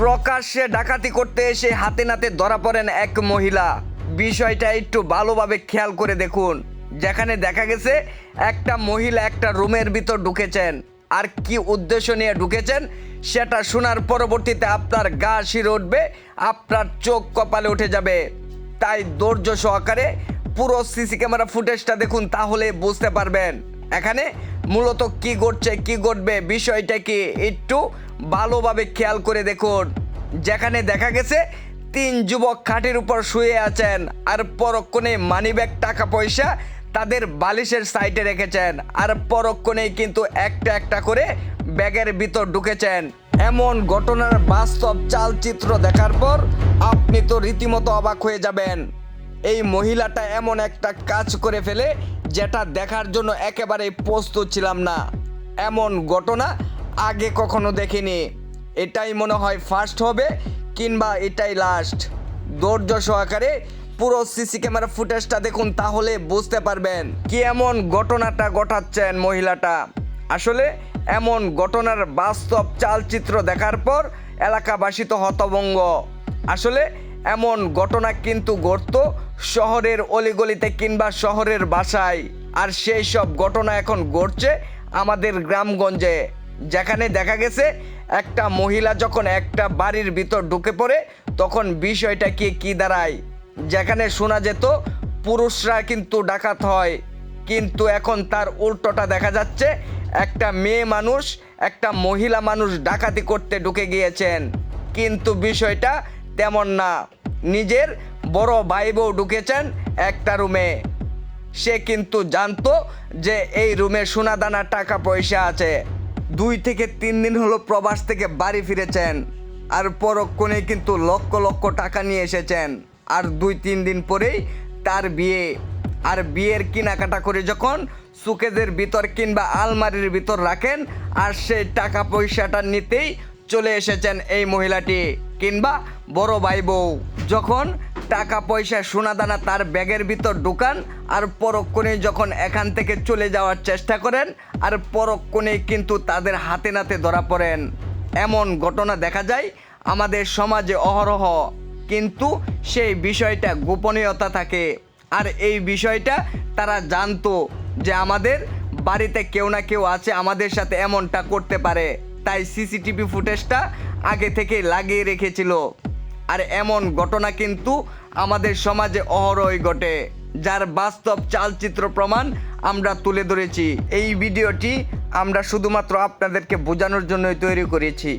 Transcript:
প্রকাশ্যে ডাকাতি করতে এসে হাতে নাতে ধরা পড়েন এক মহিলা। বিষয়টা একটু ভালোভাবে খেয়াল করে দেখুন। যেখানে দেখা গেছে, একটা মহিলা একটা রুমের ভিতর ঢুকেছেন। আর কি উদ্দেশ্য নিয়ে ঢুকেছেন, সেটা শোনার পরবর্তীতে আপনার গা শিরে উঠবে, আপনার চোখ কপালে উঠে যাবে। তাই ধৈর্য সহকারে পুরো সিসি ক্যামেরা ফুটেজটা দেখুন, তাহলে বুঝতে পারবেন। এখানে মূলত কি ঘটছে, কি ঘটবে, বিষয়টা কি একটু ভালোভাবে খেয়াল করে দেখুন। যেখানে দেখা গেছে, তিন যুবক খাটের উপর শুয়ে আছেন আর পরক্ষণে মানিব্যাগ টাকা পয়সা তাদের বালিশের সাইডে রেখেছেন আর পরক্ষণেই কিন্তু একটা একটা করে ব্যাগের ভিতর ঢুকেছেন। এমন ঘটনার বাস্তব চালচিত্র দেখার পর আপনি তো রীতিমতো অবাক হয়ে যাবেন। এই মহিলাটা এমন একটা কাজ করে ফেলে যেটা দেখার জন্য একেবারে প্রস্তুত ছিলাম না। এমন ঘটনা আগে কখনো দেখিনি। এটাই মনে হয় ফার্স্ট হবে কিংবা এটাই লাস্ট ধৈর্য সহকারে পুরো সিসি ক্যামেরা ফুটেজটা দেখুন তাহলে বুঝতে পারবেন কি এমন ঘটনাটা ঘটাচ্ছেন মহিলাটা। আসলে এমন ঘটনার বাস্তব চালচিত্র দেখার পর এলাকাবাসী তো হতভঙ্গ আসলে এমন ঘটনা কিন্তু ঘটত শহরের অলিগলিতে কিংবা শহরের বাসায়। আর সেই সব ঘটনা এখন ঘটছে আমাদের গ্রামগঞ্জে। যেখানে দেখা গেছে, একটা মহিলা যখন একটা বাড়ির ভিতর ঢুকে পড়ে, তখন বিষয়টা কি কি দাঁড়ায়? যেখানে শোনা যেত, পুরুষরা কিন্তু ডাকাত হয়। কিন্তু এখন তার উল্টোটা দেখা যাচ্ছে, একটা মেয়ে মানুষ, একটা মহিলা মানুষ ডাকাতি করতে ঢুকে গিয়েছেন। কিন্তু বিষয়টা তেমন না। নিজের বড় ভাই বউ ঢুকেছেন একটা রুমে। সে কিন্তু জানতো যে এই রুমে সোনাদানা টাকা পয়সা আছে। দুই থেকে তিন দিন হলো প্রবাস থেকে বাড়ি ফিরেছেন আর পরক্ষণে কিন্তু লক্ষ লক্ষ টাকা নিয়ে এসেছেন। আর দুই তিন দিন পরেই তার বিয়ে। আর বিয়ের কেনাকাটা করে যখন সুকেদের ভিতর কিংবা আলমারির ভিতর রাখেন, আর সেই টাকা পয়সাটা নিতেই চলে এসেছেন এই মহিলাটি কিংবা বড় ভাই বউ যখন টাকা পয়সা সোনাদানা তার ব্যাগের ভিতর ঢুকান আর পরক্ষণে যখন এখান থেকে চলে যাওয়ার চেষ্টা করেন আর পরক্ষণে কিন্তু তাদের হাতে নাতে ধরা পড়েন। এমন ঘটনা দেখা যায় আমাদের সমাজে অহরহ। কিন্তু সেই বিষয়টা গোপনীয়তা থাকে। আর এই বিষয়টা তারা জানতো যে আমাদের বাড়িতে কেউ না কেউ আছে আমাদের সাথে এমনটা করতে পারে। তাই সিসিটিভি ফুটেজটা আগে থেকে লাগিয়ে রেখেছিল। আর এমন ঘটনা কিন্তু আমাদের সমাজে অহরই ঘটে, যার বাস্তব চালচিত্র প্রমাণ আমরা তুলে ধরেছি। এই ভিডিওটি আমরা শুধুমাত্র আপনাদেরকে বোঝানোর জন্যই তৈরি করেছি।